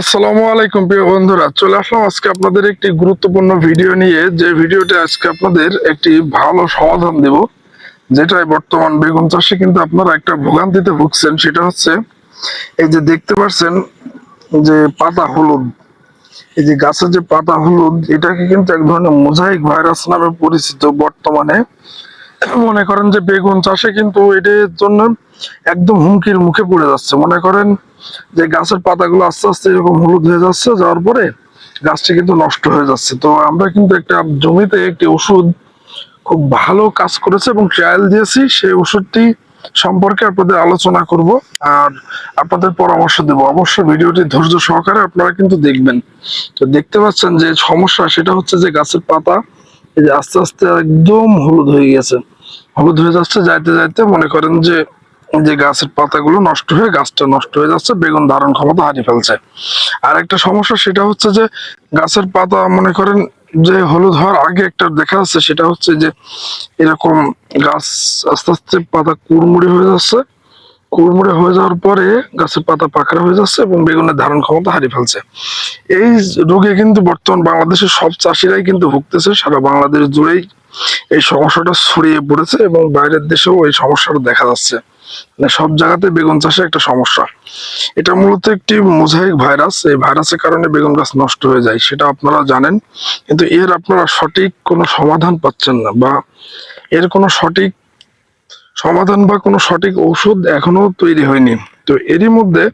আসসালামু আলাইকুম প্রিয় বন্ধুরা, চলে আসলাম আজকে আপনাদের একটি গুরুত্বপূর্ণ ভিডিও নিয়ে। যে ভিডিওটা আজকে আপনাদের একটি ভালো সমাধান দেব, যেটাই বর্তমান বেগুন চাষে কিন্তু আপনারা একটা ভোগান্তিতে ভুগছেন, সেটা হচ্ছে এই যে দেখতে পাচ্ছেন যে পাতা হলুদ। এই যে গাছের যে পাতা হলুদ, এটাকে কিন্তু এক ধরনের মোজাইক ভাইরাস নামে পরিচিত বর্তমানে। মনে করেন যে বেগুন চাষে কিন্তু এটার জন্য একদম হুমকির মুখে পড়ে যাচ্ছে। মনে করেন যে গাছের পাতাগুলো আস্তে আস্তে এরকম হলুদ হয়ে যাচ্ছে, যাওয়ার পরে গাছটি কিন্তু নষ্ট হয়ে যাচ্ছে। তো আমরা কিন্তু একটা জমিতে একটি ওষুধ খুব ভালো কাজ করেছে এবং ট্রায়াল দিয়েছি সেই ওষুধটি সম্পর্কে আপনাদের আলোচনা করব আর আপনাদের পরামর্শ দেব। অবশ্যই ভিডিওটি ধৈর্য সহকারে আপনারা কিন্তু দেখবেন। তো দেখতে পাচ্ছেন যে সমস্যা সেটা হচ্ছে যে গাছের পাতা এই যে আস্তে আস্তে একদম হলুদ হয়ে গেছে। হলুদ হয়ে যাচ্ছে, যাইতে যাইতে মনে করেন যে যে গাছের পাতাগুলো নষ্ট হয়ে, গাছটা নষ্ট হয়ে যাচ্ছে, বেগুন ধারণ ক্ষমতা হারিয়ে ফেলছে। আর একটা সমস্যা সেটা হচ্ছে যে গাছের পাতা মনে করেন যে হলুদ হওয়ার আগে একটা দেখা যাচ্ছে, সেটা হচ্ছে যে এরকম গাছ আস্তে আস্তে পাতা কুড়মুড়ি হয়ে যাচ্ছে। কুড়মুড়ে হয়ে যাওয়ার পরে গাছের পাতা পাকড়া হয়ে যাচ্ছে এবং বেগুনের ধারণ ক্ষমতা হারিয়ে ফেলছে। এই রোগে কিন্তু বর্তমান বাংলাদেশের সব চাষিরাই কিন্তু ভুগতেছে, সারা বাংলাদেশ জুড়েই এই সমস্যাটা ছড়িয়ে পড়েছে এবং বাইরের দেশেও এই সমস্যাটা দেখা যাচ্ছে। মানে সব জায়গাতে বেগুন চাষে একটা সমস্যা। এটা মূলত একটি মোজাইক ভাইরাস। এই ভাইরাসের কারণে বেগুন গাছ নষ্ট হয়ে যায়, সেটা আপনারা জানেন। কিন্তু এর আপনারা সঠিক কোনো সমাধান পাচ্ছেন না বা এর কোনো সঠিক সমাধান বা কোনো সঠিক ওষুধ এখনও তৈরি হয়নি। তো এরই মধ্যে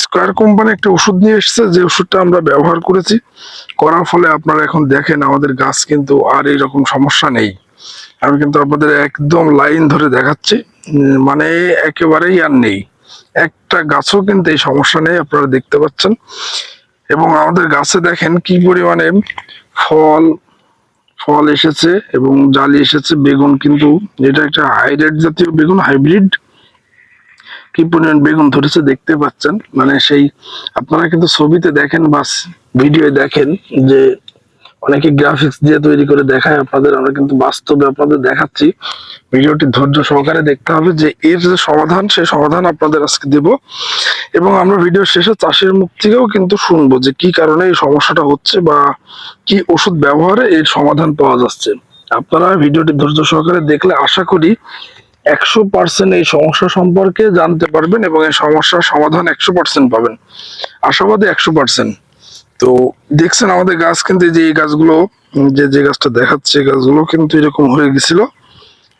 স্কোয়ার কোম্পানি একটা ওষুধ নিয়ে এসেছে, যে ওষুধটা আমরা ব্যবহার করেছি। করার ফলে আপনারা এখন দেখেন আমাদের গাছ কিন্তু আর এইরকম সমস্যা নেই। আমি কিন্তু আপনাদের একদম লাইন ধরে দেখাচ্ছি মানে একেবারেই আর নেই। একটা গাছও কিন্তু এই সমস্যা নেই, আপনারা দেখতে পাচ্ছেন। এবং আমাদের গাছে দেখেন কি পরিমাণে ফল ফল এসেছে এবং জালি এসেছে, বেগুন কিন্তু এটা একটা হাইব্রিড জাতীয় বেগুন, হাইব্রিড কি পরিমাণ বেগুন ধরেছে, দেখতে পাচ্ছেন। মানে সেই, আপনারা কিন্তু ছবিতে দেখেন বা ভিডিও দেখেন যে অনেকে গ্রাফিক্স দিয়ে তৈরি করে দেখায়, আপনাদের, আমরা কিন্তু বাস্তবে আপনাদের দেখাচ্ছি। ভিডিওটি ধৈর্য সহকারে দেখতে হবে যে এর যে সমাধান সেই সমাধান আপনাদের আজকে দেব। এবং আমরা ভিডিও শেষে চাষের মুখ থেকেও কিন্তু শুনব যে কি কারণে এই সমস্যাটা হচ্ছে বা কি ওষুধ ব্যবহারে এর সমাধান পাওয়া যাচ্ছে। আপনারা ভিডিওটি ধৈর্য সহকারে দেখলে আশা করি একশো পার্সেন্ট এই সমস্যা সম্পর্কে জানতে পারবেন এবং এই সমস্যার সমাধান একশো পার্সেন্ট পাবেন। আশাবাদী একশো পার্সেন্ট তো দেখছেন আমাদের গাছ কিন্তু যে এই গাছগুলো যে যে গাছটা দেখাচ্ছে গাছগুলো কিন্তু এরকম হয়ে গেছিল।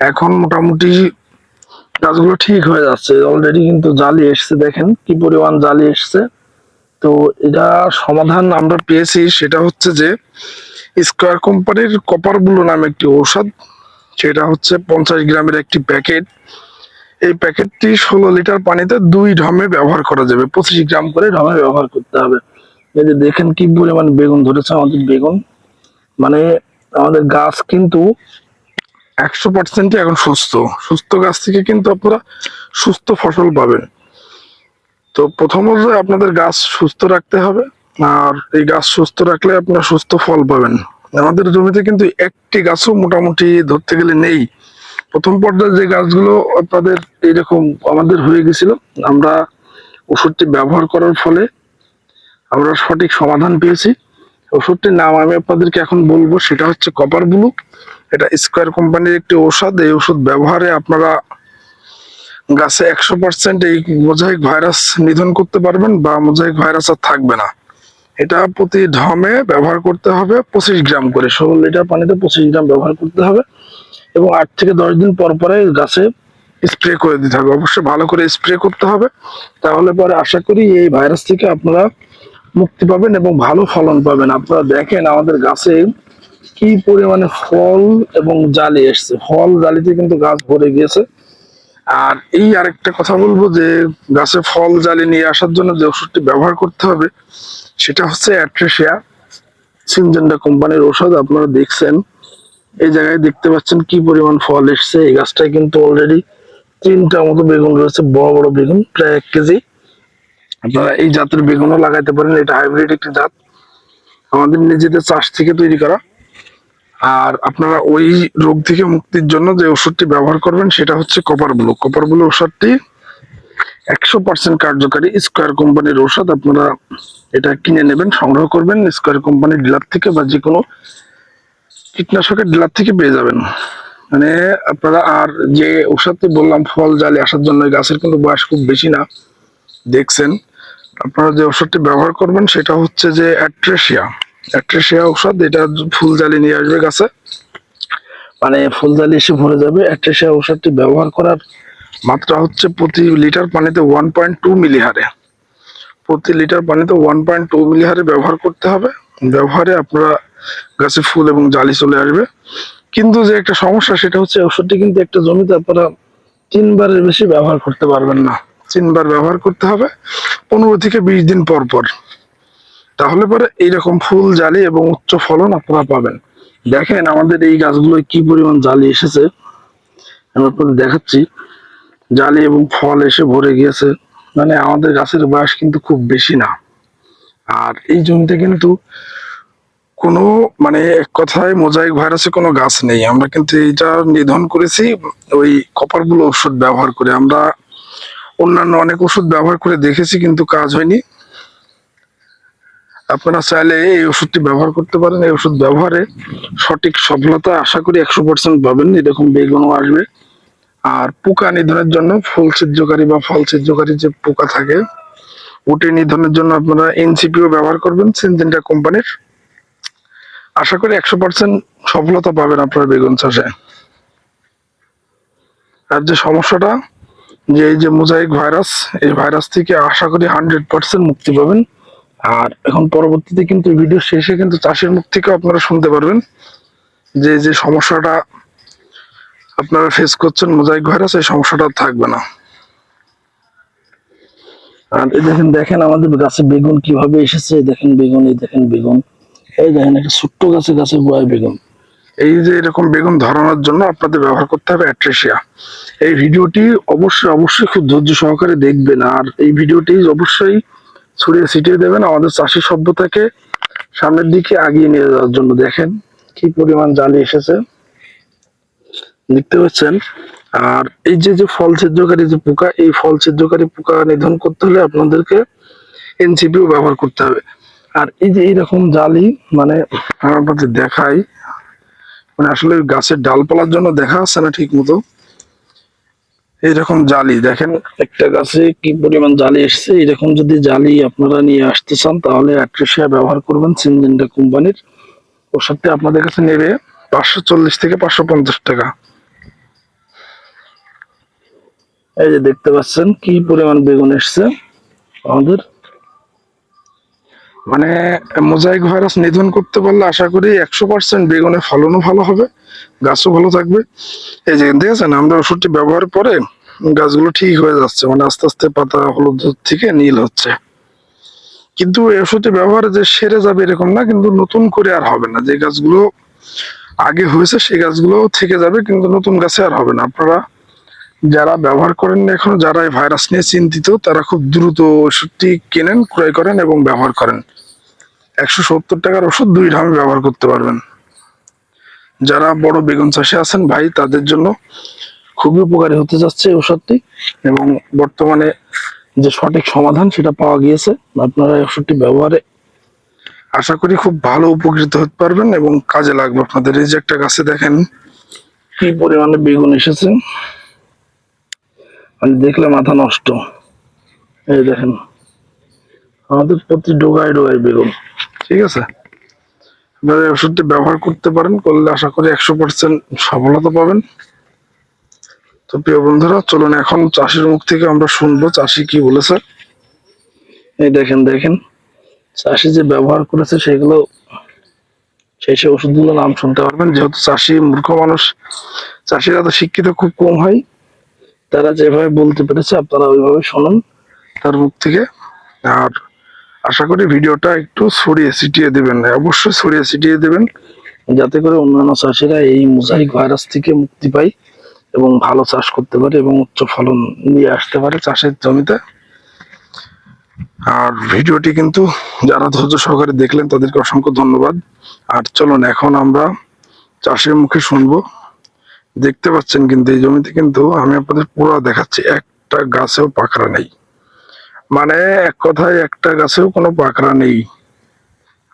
এখন মোটামুটি গাছগুলো ঠিক হয়ে যাচ্ছে। অলরেডি কিন্তু জালি এসছে, দেখেন কি পরিমাণ জালি এসছে। তো এটা সমাধান আমরা পেয়েছি, সেটা হচ্ছে যে স্কোয়ার কোম্পানির কপার ব্লু নামে একটি ঔষধ, সেটা হচ্ছে পঞ্চাশ গ্রামের একটি প্যাকেট। এই প্যাকেটটি ষোলো লিটার পানিতে দুই ঢমে ব্যবহার করা যাবে, পঁচিশ গ্রাম করে ঢমে ব্যবহার করতে হবে। এই যে দেখেন কি পরিমাণ বেগুন ধরেছে আমাদের বেগুন। মানে আমাদের গাছ কিন্তু একশো পার্সেন্টই এখন সুস্থ। সুস্থ গাছ থেকে কিন্তু আপনারা সুস্থ ফসল পাবেন। তো প্রথমত আপনাদের গাছ সুস্থ রাখতে হবে, আর এই গাছ সুস্থ রাখলে আপনারা সুস্থ ফল পাবেন। আমাদের জমিতে কিন্তু একটি গাছও মোটামুটি ধরতে গেলে নেই। প্রথম পর্যায়ে যে গাছগুলো আপনাদের এইরকম আমাদের হয়ে গেছিল, আমরা ওষুধটি ব্যবহার করার ফলে আমরা সঠিক সমাধান পেয়েছি। ওষুধটির নাম আমি আপনাদেরকে এখন বলব, সেটা হচ্ছে কপার ব্লু এটা স্কোয়ার কোম্পানির একটি ঔষধ। এই ওষুধ ব্যবহারে আপনারা গাছে একশো পার্সেন্ট এই মোজাইক ভাইরাস নিধন করতে পারবেন বা মোজাইক ভাইরাস আর থাকবে না। এটা প্রতি ঢমে ব্যবহার করতে হবে পঁচিশ গ্রাম করে। ষোলো লিটার পানিতে পঁচিশ গ্রাম ব্যবহার করতে হবে এবং আট থেকে দশ দিন পর পরে গাছে স্প্রে করে দিতে হবে। অবশ্যই ভালো করে স্প্রে করতে হবে। তাহলে পরে আশা করি এই ভাইরাস থেকে আপনারা মুক্তি পাবেন এবং ভালো ফলন পাবেন। আপনারা দেখেন আমাদের গাছে কি পরিমাণে ফল এবং জালি এসছে। ফল, জালিতে কিন্তু গাছ ভরে গিয়েছে। আর এই আরেকটা কথা বলব যে, গাছে ফল, জালি নিয়ে আসার জন্য যে ওষুধটি ব্যবহার করতে হবে, সেটা হচ্ছে অ্যাট্রেশিয়া সিনজেন্ডা কোম্পানির ওষুধ। আপনারা দেখছেন, এই জায়গায় দেখতে পাচ্ছেন কি পরিমাণ ফল এসছে। এই গাছটায় কিন্তু অলরেডি তিনটা মতো বেগুন রয়েছে, বড় বড় বেগুন, প্রায় এক কেজি। আপনারা এই জাতের বেগুনও লাগাইতে পারেন, এটা হাইব্রিড একটি জাত। আমাদের নিজেদের চাষ থেকে তৈরি করা। আর আপনারা ওই রোগ থেকে মুক্তির জন্য যে ওষুধটি ব্যবহার করবেন, সেটা হচ্ছে কপার ব্লু কপার ব্লু ওষুধটি একশো পার্সেন্ট কার্যকারী স্কোয়ার কোম্পানির ওষুধ আপনারা এটা কিনে নেবেন, সংগ্রহ করবেন, স্কোয়ার কোম্পানির ডিলার থেকে বা যে কোনো কীটনাশকের ডিলার থেকে পেয়ে যাবেন। মানে আপনারা আর যে ওষুধটি বললাম, ফল, জালে আসার জন্য, গাছের কিন্তু বয়স খুব বেশি না। দেখছেন, আপনারা যে ওষুধটি ব্যবহার করবেন সেটা হচ্ছে যে অ্যাট্রেসিয়া অ্যাট্রেসিয়া ওষুধ এটা ফুল জালি নিয়ে আসবে গাছে। মানে ফুল জালি এসে ভরে যাবে। অ্যাট্রেসিয়া ওষুধটি ব্যবহার করার মাত্রা হচ্ছে প্রতি লিটার পানিতে ওয়ান পয়েন্ট টু মিলি হারে প্রতি লিটার পানিতে ওয়ান পয়েন্ট টু মিলি হারে ব্যবহার করতে হবে। ব্যবহারে আপনারা গাছে ফুল এবং জালি চলে আসবে। কিন্তু যে একটা সমস্যা, সেটা হচ্ছে ওষুধটি কিন্তু একটা জমিতে আপনারা তিনবারের বেশি ব্যবহার করতে পারবেন না। তিনবার ব্যবহার করতে হবে পনেরো থেকে বিশ দিন পর পর। তাহলে পরে এইরকম ফুল জালি এবং উচ্চ ফলন আপনারা পাবেন। দেখেন আমাদের এই গাছগুলোয় কি পরিমাণ জালি এসেছে। আমি আপনাদের দেখাচ্ছি। জালি এবং ফল এসে ভরে গিয়েছে। মানে আমাদের গাছের বয়স কিন্তু খুব বেশি না। আর এই জমিতে কিন্তু কোনো মানে এক কথায় মোজাইক ভাইরাসে কোনো গাছ নেই। আমরা কিন্তু এইটা নিধন করেছি, ওই কপারগুলো ওষুধ ব্যবহার করে। আমরা অন্যান্য অনেক ওষুধ ব্যবহার করে দেখেছি, কিন্তু কাজ হয়নি। আপনারা চাইলে এই ওষুধটি ব্যবহার করতে পারেন। এই ওষুধ ব্যবহারে সঠিক সফলতা আশা করি একশো পার্সেন্ট পাবেন। এরকম বেগুনও আসবে। আর পোকা নিধনের জন্য ফুল ছিদ্রকারী বা ফল ছিদ্রকারী যে পোকা থাকে, ওটি নিধনের জন্য আপনারা এনসিপিও ব্যবহার করবেন, সিনজেন্টা কোম্পানির। আশা করি একশো পার্সেন্ট সফলতা পাবেন আপনার বেগুন চাষে। আর যে সমস্যাটা যে এই যে মোজাইক ভাইরাস, এই ভাইরাস থেকে আশা করি হান্ড্রেড পার্সেন্ট মুক্তি পাবেন। আর এখন পরবর্তীতে কিন্তু ভিডিও শেষে কিন্তু চাষের মুখ থেকেও আপনারা শুনতে পারবেন যে যে সমস্যাটা আপনারা ফেস করছেন মোজাইক ভাইরাস, এই সমস্যাটা থাকবে না। আর এই দেখেন দেখেন আমাদের গাছে বেগুন কীভাবে এসেছে। দেখেন বেগুন, এই দেখেন বেগুন। এই দেখেন একটা ছোট্ট গাছে গাছে বয় বেগুন। এই যে এরকম বেগুন ধরানোর জন্য আপনাদের ব্যবহার করতে হবে অ্যাট্রেসিয়া এই ভিডিওটি অবশ্যই অবশ্যই খুব ধৈর্য সহকারে দেখবেন। আর এই ভিডিওটি অবশ্যই ছড়িয়ে ছিটিয়ে দেবেন। আমাদের চাষি সভ্যতাকে সামনের দিকে আগিয়ে নিয়ে যাওয়ার জন্য দেখেন কি পরিমাণ জালি এসেছে। দেখতে পাচ্ছেন? আর এই যে যে ফল ছিদ্রকারী যে পোকা, এই ফল ছিদ্রকারী পোকা নিধন করতে হলে আপনাদেরকে এনসিপিও ব্যবহার করতে হবে। আর এই যে এইরকম জালি মানে আমি আপনাদের দেখাই মানে আসলে গাছের ডালপালার জন্য দেখা যাচ্ছে না ঠিক মতো? এইরকম জালি, দেখেন একটা গাছে কি পরিমাণ জালি এসছে। এরকম যদি জালি আপনারা নিয়ে আসতে চান, তাহলে অ্যাট্রেসিয়া ব্যবহার করবেন সিনজেন্টা কোম্পানির। ওর সাথে আপনাদের কাছে নেবে পাঁচশো চল্লিশ থেকে পাঁচশো পঞ্চাশ টাকা। এই যে দেখতে পাচ্ছেন কি পরিমাণ বেগুন এসছে আমাদের। মানে মোজাইক ভাইরাস নিধন করতে পারলে আশা করি একশো পার্সেন্ট বেগুনের ফলনও ভালো হবে, গাছও ভালো থাকবে। এই যে দেখেছেন, আমরা ওষুধটি ব্যবহার করে গাছগুলো ঠিক হয়ে যাচ্ছে মানে আস্তে আস্তে পাতা হলুদ থেকে নীল হচ্ছে। কিন্তু এই ওষুধটি ব্যবহারে যে সেরে যাবে এরকম না, কিন্তু নতুন করে আর হবে না। যে গাছগুলো আগে হয়েছে, সেই গাছগুলো থেকে যাবে, কিন্তু নতুন গাছে আর হবে না। আপনারা যারা ব্যবহার করেন না এখনও, যারা এই ভাইরাস নিয়ে চিন্তিত, তারা খুব দ্রুত ওষুধটি কেনেন, ক্রয় করেন এবং ব্যবহার করেন। একশো সত্তর টাকার ওষুধ দুই ধামে ব্যবহার করতে পারবেন। যারা বড় বেগুন চাষে আছেন, ভাই, তাদের জন্য খুবই উপকারী হতে যাচ্ছে ওষুধটি এবং বর্তমানে যে সঠিক সমাধান সেটা পাওয়া গিয়েছে। আপনারা এই ওষুধটি ব্যবহারে আশা করি খুব ভালো উপকৃত হতে পারবেন এবং কাজে লাগবে। আপনাদের এই যে একটা গাছে দেখেন কি পরিমাণে বেগুন এসেছে। মানে দেখলে মাথা নষ্ট। এই দেখেন, আমাদের প্রতি ডোগায় ডোগায় বেগুন। ঠিক আছে? আপনারা এই ওষুধটি ব্যবহার করতে পারেন, করলে আশা করি একশো পার্সেন্ট সফলতা পাবেন। তো প্রিয় বন্ধুরা, চলুন এখন চাষির মুখ থেকে আমরা শুনব চাষি কি বলেছে। এই দেখেন দেখেন, চাষি যে ব্যবহার করেছে সেগুলো সেই সেই ওষুধগুলো নাম শুনতে পারবেন। যেহেতু চাষি মূর্খ মানুষ, চাষিরা তো শিক্ষিত খুব কম হয়। তারা যেভাবে বলতে পেরেছে, আপনারা ওইভাবে শুনুন। তার মুখ থেকে। আর আশা করি ভিডিওটা একটু ছড়িয়ে ছিটিয়ে দেবেন অবশ্যই ছড়িয়ে ছিটিয়ে দেবেন। যাতে করে অন্যান্য চাষিরা এই মোজাইক ভাইরাস থেকে মুক্তি পায় এবং ভালো চাষ করতে পারে এবং উচ্চ ফলন নিয়ে আসতে পারে চাষের জমিতে। আর ভিডিওটি কিন্তু যারা ধৈর্য সহকারে দেখলেন, তাদেরকে অসংখ্য ধন্যবাদ। আর চলুন, এখন আমরা চাষের মুখে শুনব। দেখতে পাচ্ছেন কিন্তু এই জমিতে কিন্তু আমি আপনাদের পুরো দেখাচ্ছি, একটা গাছেও পাকড়া নেই। মানে এক কথায় একটা গাছেও কোনো পাকড়া নেই।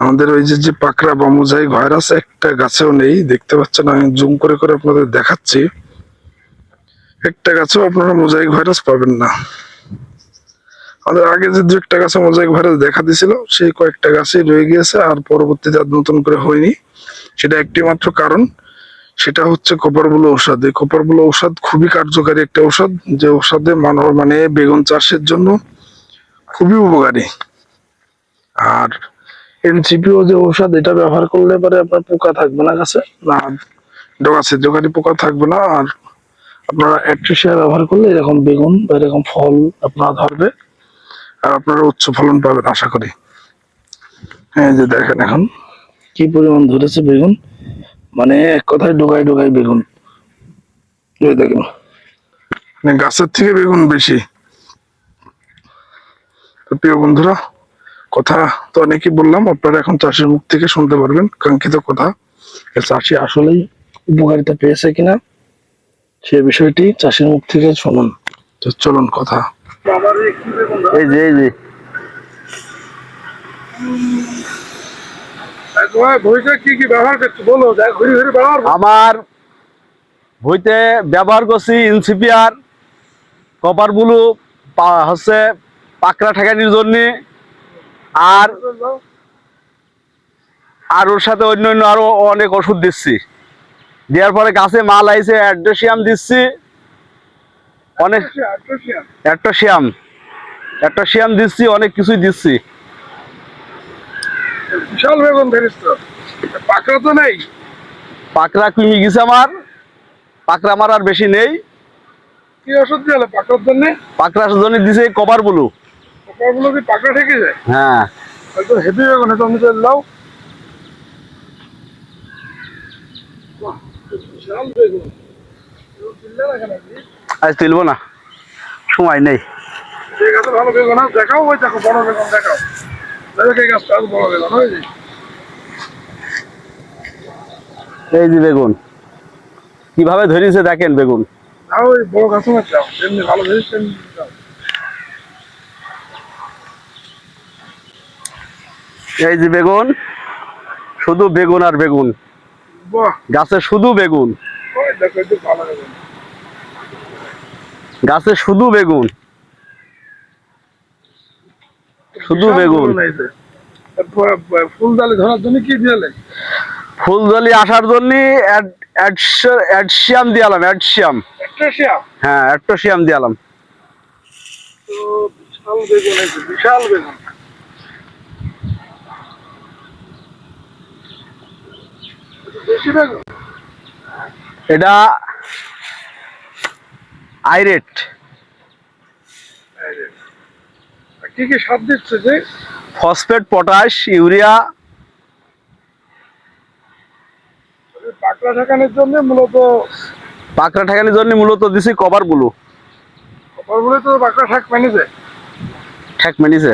আমাদের ওই যে যে পাকড়া বা মোজাইক ভাইরাস একটা গাছেও নেই। দেখতে পাচ্ছেন, আমি জুম করে করে আপনাদের দেখাচ্ছি। একটা গাছেও আপনারা মোজাইক ভাইরাস পাবেন না। আমাদের আগে যে দু একটা গাছে মোজাইক ভাইরাস দেখা দিছিল সেই কয়েকটা গাছই রয়ে গিয়েছে আর পরবর্তীতে আর নতুন করে হয়নি। সেটা একটি মাত্র কারণ, সেটা হচ্ছে কপারবুলো ঔষধ। এই কপারবুলো ঔষধ খুবই কার্যকারী একটা ঔষধ, যে ঔষধে মানব মানে বেগুন চাষের জন্য খুবই উপকারী। আর এনসিপিও যে ঔষধ, এটা ব্যবহার করলে পরে আপনার পোকা থাকবে না গাছে। না গাছে জোগাড়ি পোকা থাকবে না। আর আপনারা অ্যাট্রিসিয়া ব্যবহার করলে এরকম বেগুন বা এরকম ফল আপনারা ধরবে। আর আপনারা উচ্চ ফলন পাবেন, আশা করি। হ্যাঁ যে দেখেন এখন, কি পরিমাণ ধরেছে বেগুন। মানে এক কথায় ডোগায় ডোগায় বেগুন। দেখেন মানে গাছের থেকে বেগুন বেশি। তো প্রিয় বন্ধুরা, কথা তো অনেকই বললাম, আপনারা এখন চাষির মুখ থেকে শুনতে পারবেন কাঙ্ক্ষিত কথা। চাষি আসলেই উপকারিতা পেয়েছে কিনা, সে বিষয়টি চাষির মুখ থেকে শুনুন। চলুন কথা। এই যে এই যে। আমার বইতে ব্যবহার করছি ইনসিপিয়ার কপার ব্লু হচ্ছে পাকড়া ঠেকানির জন্য আর আর ওর সাথে অন্য অন্য আরও অনেক ওষুধ দিচ্ছি। দেওয়ার পরে গাছে মাল আইছে অ্যাড্রেসিয়াম দিচ্ছি। অনেক অ্যাট্রোসিয়াম অ্যাট্রোসিয়াম দিচ্ছি অনেক কিছুই দিচ্ছি। বিশাল বেগুন ধরিস তো পাকড়া তো নেই। পাকড়া কমে গেছে আমার। পাকড়া আমার আর বেশি নেই। কি ওষুধ দিলে? পাকড়ার জন্য? পাকড়ার জন্য দিছে কপার ব্লু। পোকাগুলো কি যায়? হ্যাঁ। হয়তো হেভি বেগুন এটা আমি আপনি? আজ তুলবো না। সময় নেই। এই ভালো বেগুন দেখাও ওই দেখো বড় বেগুন দেখাও। দেখো এই গাছটা বড় বেগুন ওই যে। এই যে বেগুন। কীভাবে ধরিয়েছে দেখেন বেগুন। ওই বড় গাছ না ভালো জিনিস তেমনি দাও। এই যে বেগুন শুধু বেগুন আর বেগুন। গাছে শুধু বেগুন। গাছে শুধু বেগুন। শুধু বেগুন। এই যে। তারপর, আহ, ফুল ডালে ধরার জন্য কি দিলে ফুলজলি আসার জন্য অ্যাডশিয়াম দিয়ালাম অ্যাট্রাসিয়া হ্যাঁ অ্যাড্রোসিয়াম দিয়ালাম বিশাল বেগুন বিশাল বেগুন বেশি বেগুন এটা আইরেট। কি কি সার দিচ্ছে যে? Phosphate potash urea. পাকড়া ঠেকানোর জন্য মূলত পাকড়া ঠেকানোর জন্য মূলত দিছি কভার ব্লু। কপাল ব্লু তো পাকড়া ঠাক মেনেছে ঠেক মেনিছে